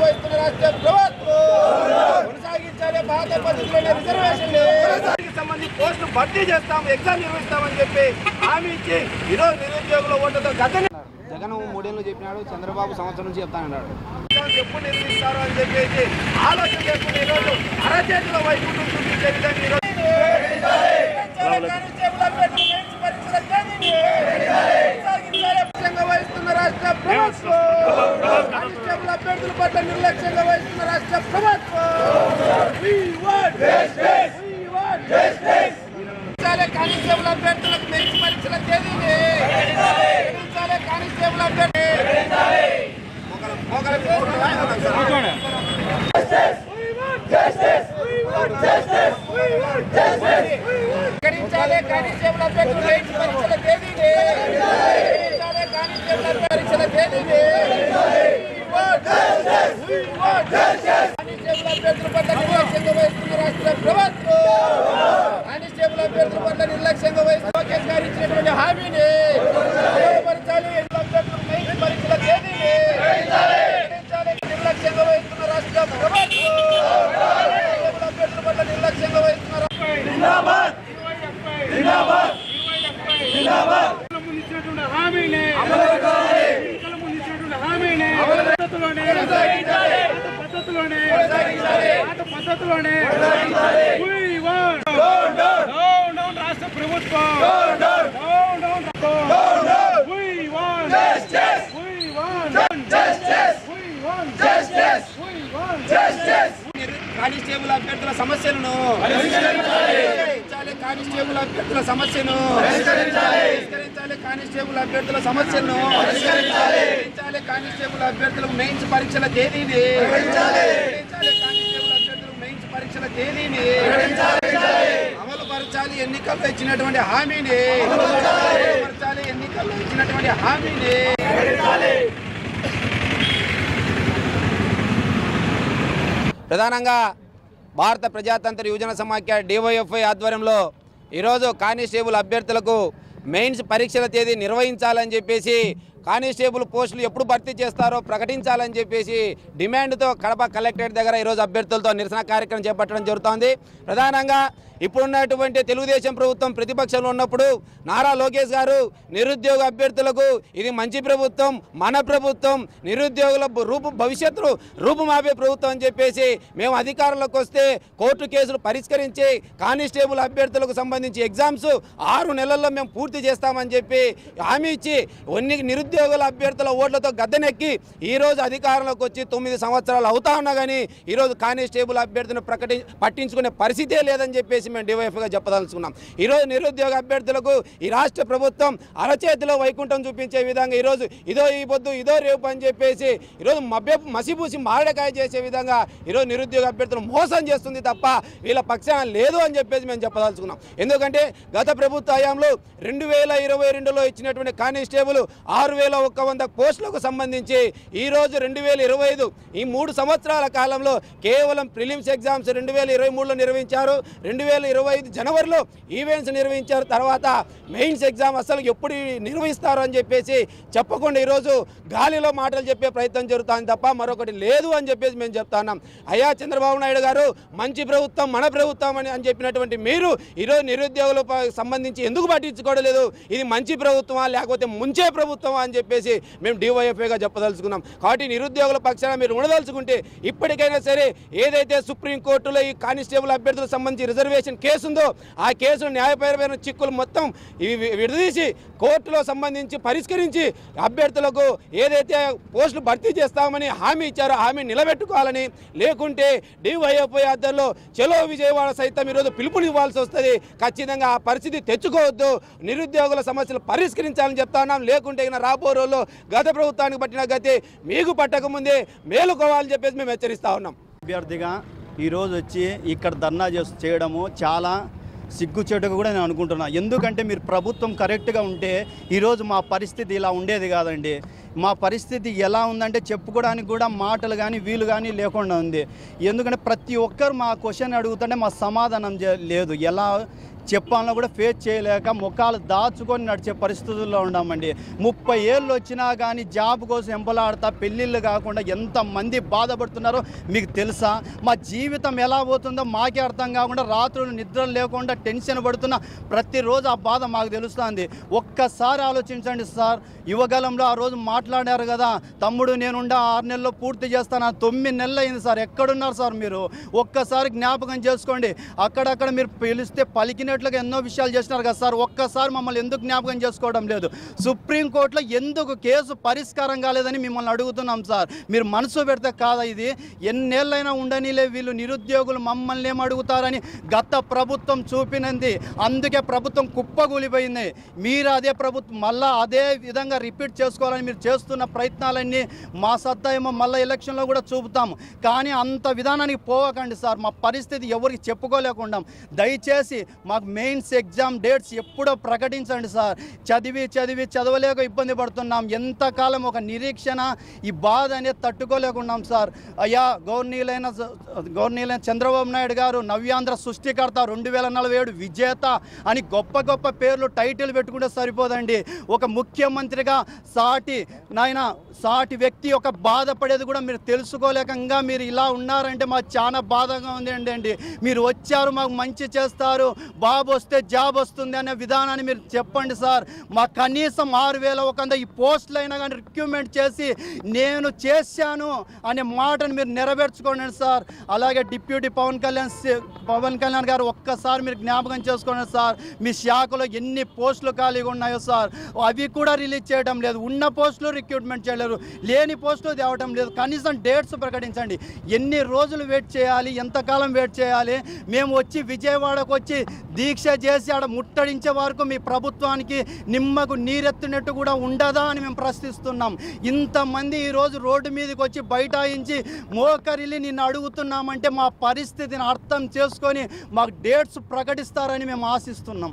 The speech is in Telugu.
వహిస్తున్న రాష్ట్ర ప్రభుత్వం కొనసాగించాలి పాత పద్ధతిలోనే రిజర్వేషన్లు దానికి సంబంధించి భర్తీ చేస్తాం ఎగ్జామ్ నిర్వహిస్తామని చెప్పి హామీ ఇచ్చి ఈరోజు నిరుద్యోగుల ఓట్లతో గత జగన్ మూడేళ్ళు చెప్పినాడు చంద్రబాబు సంవత్సరం నుంచి చెప్తానన్నాడు. ఎప్పుడు నిర్వహిస్తారు అని చెప్పేసి ఆలోచన చేసుకుని ఈరోజు అరచేతిలో వైకుంఠం చూపించే విధంగా ఈరోజు నిర్లక్ష్యంగా వహిస్తున్న రాష్ట్ర ప్రభుత్వం కానిస్టేబుల్ అభ్యర్థుల పట్ల నిర్లక్ష్యంగా వహిస్తున్న రాష్ట్ర ప్రభుత్వం We want justice. We want justice. పెంచాలి కానిస్టేబుల్ అభ్యర్థులకు మెరిట్ పరీక్షల తేదీని పెంచాలి కానిస్టేబుల్ అభ్యర్థి మొగల- మొగల కూర్చోండి. ప్రకటించాలి కానిస్టేబుల్ అభ్యర్థులు మెరిట్ పరీక్షల తేదీని ప్రకటించాలి కానిస్టేబుల్ పరీక్షల తేదీని అభ్యర్థుల పట్ల నిర్లక్ష్యంగా వహిస్తున్న రాష్ట్ర ప్రభుత్వం కానిస్టేబుల్ అభ్యర్థుల పట్ల నిర్లక్ష్యంగా వహిస్తున్న లోకేష్ గారు ఇచ్చినటువంటి హామీని అమలుపరచాలి ఎన్నికల అభ్యర్థులకు పరీక్షల తేదీని నిర్లక్ష్యంగా వహిస్తున్న రాష్ట్ర ప్రభుత్వం అభ్యర్థుల పట్ల నిర్లక్ష్యంగా వహిస్తున్న ముందించినటువంటి హామీని ఎన్నికల ముందించినటువంటి హామీని పద్ధతిలోనే పాత పద్ధతిలోనే పాత పద్ధతిలోనే We want down, down రాష్ట్ర ప్రభుత్వం down, down ప్రభుత్వం. We want We want We want We want constable అభ్యర్థుల సమస్యలను పరిష్కరించాలి. కానిస్టేబుల్ అభ్యర్థుల సమస్యను పరిష్కరించాలి. కానిస్టేబుల్ అభ్యర్థుల సమస్యను పరిష్కరించాలి. కానిస్టేబుల్ అభ్యర్థులకు మెయిన్స్ పరీక్షల తేదీని మెయిన్స్ పరీక్షల తేదీని అమలు పరచాలి ఎన్నికల్లో ఇచ్చినటువంటి హామీని పరచాలి ఎన్నికల్లో ఇచ్చినటువంటి హామీని ప్రధానంగా భారత ప్రజాతంత్ర యువజన సమాఖ్య డివైఎఫ్ఐ ఆధ్వర్యంలో ఈరోజు కానిస్టేబుల్ అభ్యర్థులకు మెయిన్స్ పరీక్షల తేదీ నిర్వహించాలని చెప్పేసి కానిస్టేబుల్ పోస్టులు ఎప్పుడు భర్తీ చేస్తారో ప్రకటించాలని చెప్పేసి డిమాండ్తో కడప కలెక్టరేట్ దగ్గర ఈరోజు అభ్యర్థులతో నిరసన కార్యక్రమం చేపట్టడం జరుగుతోంది. ప్రధానంగా ఇప్పుడున్నటువంటి తెలుగుదేశం ప్రభుత్వం ప్రతిపక్షంలో ఉన్నప్పుడు నారా లోకేష్ గారు నిరుద్యోగ అభ్యర్థులకు ఇది మంచి ప్రభుత్వం మన ప్రభుత్వం నిరుద్యోగుల రూపు భవిష్యత్తు రూపుమాపే ప్రభుత్వం అని చెప్పేసి మేము అధికారంలోకి వస్తే కోర్టు కేసులు పరిష్కరించి కానిస్టేబుల్ అభ్యర్థులకు సంబంధించి ఎగ్జామ్స్ ఆరు నెలల్లో మేము పూర్తి చేస్తామని చెప్పి హామీ ఇచ్చి కొన్ని నిరుద్యోగుల అభ్యర్థుల ఓట్లతో గద్దెనెక్కి ఈరోజు అధికారంలోకి వచ్చి తొమ్మిది సంవత్సరాలు అవుతా ఉన్నా కానీ ఈరోజు కానిస్టేబుల్ అభ్యర్థిని ప్రకటి పట్టించుకునే పరిస్థితే లేదని చెప్పేసి మేము డివైఎఫ్గా చెప్పదలుచుకున్నాం. ఈరోజు నిరుద్యోగ అభ్యర్థులకు ఈ రాష్ట్ర ప్రభుత్వం అరచేతిలో వైకుంఠం చూపించే విధంగా ఈరోజు ఇదో ఈ పొద్దు ఇదో రేపు అని చెప్పేసి ఈరోజు మభ్య మసిపూసి మారడకాయ చేసే విధంగా ఈరోజు నిరుద్యోగ అభ్యర్థులు మోసం చేస్తుంది తప్ప వీళ్ళ పక్షాన లేదు అని చెప్పేసి మేము చెప్పదలుచుకున్నాం. ఎందుకంటే గత ప్రభుత్వ హయాంలో రెండు వేల ఇరవై రెండులో ఇచ్చినటువంటి కానిస్టేబుల్ ఆరు వేల ఒక్క వంద పోస్టులకు సంబంధించి ఈరోజు రెండు వేల ఇరవై ఐదు ఈ మూడు సంవత్సరాల కాలంలో కేవలం ప్రిలిమ్స్ ఎగ్జామ్స్ రెండు వేల ఇరవై మూడులో నిర్వహించారు. రెండు వేల ఇరవై ఐదు జనవరిలో ఈవెంట్స్ నిర్వహించారు. తర్వాత మెయిన్స్ ఎగ్జామ్ అసలు ఎప్పుడు నిర్వహిస్తారు అని చెప్పేసి చెప్పకుండా ఈరోజు గాలిలో మాటలు చెప్పే ప్రయత్నం జరుగుతుంది తప్ప మరొకటి లేదు అని చెప్పేసి మేము చెప్తున్నాం అయ్యా చంద్రబాబు నాయుడు గారు మంచి ప్రభుత్వం మన ప్రభుత్వం అని అని చెప్పినటువంటి మీరు ఈరోజు నిరుద్యోగులకు సంబంధించి ఎందుకు పట్టించుకోవడం లేదు? ఇది మంచి ప్రభుత్వమా? లేకపోతే ముంచే ప్రభుత్వమా? అని చెప్పేసి మేము డివైఎఫ్ఐగా చెప్పదలుచుకున్నాం. కాబట్టి నిరుద్యోగుల పక్షాన మీరు ఉండదలుచుకుంటే ఇప్పటికైనా సరే ఏదైతే సుప్రీంకోర్టులో ఈ కానిస్టేబుల్ అభ్యర్థులకు సంబంధించి రిజర్వేషన్ కేసు ఉందో ఆ కేసులో న్యాయపరమైన చిక్కులు మొత్తం విడదీసి కోర్టులో సంబంధించి పరిష్కరించి అభ్యర్థులకు ఏదైతే పోస్టులు భర్తీ చేస్తామని హామీ ఇచ్చారో హామీ నిలబెట్టుకోవాలని లేకుంటే డివైఎఫ్ఐ ఆధ్వర్యంలో చెలో విజయవాడ సైతం ఈరోజు పిలుపునివ్వాల్సి వస్తుంది. ఖచ్చితంగా ఆ పరిస్థితి తెచ్చుకోవద్దు. నిరుద్యోగుల సమస్యలు పరిష్కరించాలని చెప్తా ఉన్నాం. లేకుంటే ఇక రాబో రోజుల్లో గత ప్రభుత్వానికి పట్టిన గతి మీకు పట్టకముందే మేలుకోవాలని చెప్పేసి మేము హెచ్చరిస్తా ఉన్నాం. అభ్యర్థిగా ఈరోజు వచ్చి ఇక్కడ ధర్నా చేస్- చేయడము చాలా సిగ్గుచేటుగా కూడా నేను అనుకుంటున్నాను ఎందుకంటే మీరు ప్రభుత్వం కరెక్ట్గా ఉంటే ఈరోజు మా పరిస్థితి ఇలా ఉండేది కాదండి. మా పరిస్థితి ఎలా ఉందంటే చెప్పుకోవడానికి కూడా మాటలు కానీ వీలు కానీ లేకుండా ఉంది. ఎందుకంటే ప్రతి ఒక్కరు మా క్వశ్చన్ అడుగుతుంటే మా సమాధానం లేదు. ఎలా చెప్పాలన్నా కూడా ఫేస్ చేయలేక ముఖాలు దాచుకొని నడిచే పరిస్థితుల్లో ఉన్నామండి. ముప్పై ఏళ్ళు వచ్చినా కానీ జాబ్ కోసం ఎంపలాడతా పెళ్ళిళ్ళు కాకుండా ఎంతమంది బాధపడుతున్నారో మీకు తెలుసా? మా జీవితం ఎలా పోతుందో మాకే అర్థం కాకుండా రాత్రులు నిద్ర లేకుండా టెన్షన్ పడుతున్న ప్రతిరోజు ఆ బాధ మాకు తెలుస్తుంది. ఒక్కసారి ఆలోచించండి సార్ యువగలంలో ఆ రోజు మాట్లాడారు కదా తమ్ముడు నేనుండా ఆరు నెలల్లో పూర్తి చేస్తాను తొమ్మిది నెలలు అయింది సార్ ఎక్కడున్నారు సార్ మీరు? ఒక్కసారి జ్ఞాపకం చేసుకోండి. అక్కడక్కడ మీరు పిలిస్తే పలికినట్టు పలికినట్లుగా ఎన్నో విషయాలు చేసినారు కదా సార్. ఒక్కసారి మమ్మల్ని ఎందుకు జ్ఞాపకం చేసుకోవడం లేదు? సుప్రీంకోర్టులో ఎందుకు కేసు పరిష్కారం కాలేదని మిమ్మల్ని అడుగుతున్నాం సార్. మీరు మనసు పెడితే కాదా ఇది? ఎన్నేళ్ళైనా ఉండనిలే వీళ్ళు నిరుద్యోగులు మమ్మల్ని ఏమడుగుతారని అడుగుతారని గత ప్రభుత్వం చూపినంది. అందుకే ప్రభుత్వం కుప్పగూలిపోయింది మీరు అదే ప్రభుత్వం మళ్ళా అదే విధంగా రిపీట్ చేసుకోవాలని మీరు చేస్తున్న ప్రయత్నాలన్నీ మా సత్తా ఏమో మళ్ళీ ఎలక్షన్లో కూడా చూపుతాం. కానీ అంత విధానానికి పోవకండి సార్. మా పరిస్థితి ఎవరికి చెప్పుకోలేకుండా. దయచేసి మా మాకు మెయిన్స్ ఎగ్జామ్ డేట్స్ ఎప్పుడో ప్రకటించండి సార్. చదివి చదివి చదవలేక ఇబ్బంది పడుతున్నాం. ఎంతకాలం ఒక నిరీక్షణ ఈ బాధ అనేది తట్టుకోలేకున్నాం సార్. అయ్యా గౌర్నీలైన గౌర్నీలైన చంద్రబాబు నాయుడు గారు నవ్యాంధ్ర సృష్టికర్త రెండు వేల నలభై ఏడు విజేత అని గొప్ప గొప్ప పేర్లు టైటిల్ పెట్టుకుంటే సరిపోదండి. ఒక ముఖ్యమంత్రిగా సాటి నాయన సాటి వ్యక్తి ఒక బాధపడేది కూడా మీరు తెలుసుకోలేకంగా మీరు ఇలా ఉన్నారంటే మాకు చాలా బాధగా ఉంది అండి. అండి మీరు వచ్చారు మాకు మంచి చేస్తారు. జాబ్ వస్తే జాబ్ వస్తుంది అనే విధానాన్ని మీరు చెప్పండి సార్. మా కనీసం ఆరు వేల ఒక వంద ఈ పోస్టులు అయినా కానీ రిక్రూట్మెంట్ చేసి నేను చేశాను అనే మాటను మీరు నెరవేర్చుకోండి సార్. అలాగే డిప్యూటీ పవన్ కళ్యాణ్ పవన్ కళ్యాణ్ గారు ఒక్కసారి మీరు జ్ఞాపకం చేసుకోండి సార్. మీ శాఖలో ఎన్ని పోస్టులు ఖాళీగా ఉన్నాయో సార్. అవి కూడా రిలీజ్ చేయడం లేదు. ఉన్న పోస్టులు రిక్రూట్మెంట్ చేయలేరు. లేని పోస్టులు తేవడం లేదు. కనీసం డేట్స్ ప్రకటించండి. ఎన్ని రోజులు వెయిట్ చేయాలి? ఎంతకాలం వెయిట్ చేయాలి? మేము వచ్చి విజయవాడకు వచ్చి దీక్ష చేసి ఆడ ముట్టడించే వరకు మీ ప్రభుత్వానికి నిమ్మకు నీరెత్తినట్టు కూడా ఉండదా అని మేము ప్రశ్నిస్తున్నాం. ఇంతమంది ఈరోజు రోడ్డు మీదకి వచ్చి బైఠాయించి మోకరిల్లి నిన్ను అడుగుతున్నామంటే మా పరిస్థితిని అర్థం చేసుకొని మాకు డేట్స్ ప్రకటిస్తారని మేము ఆశిస్తున్నాం.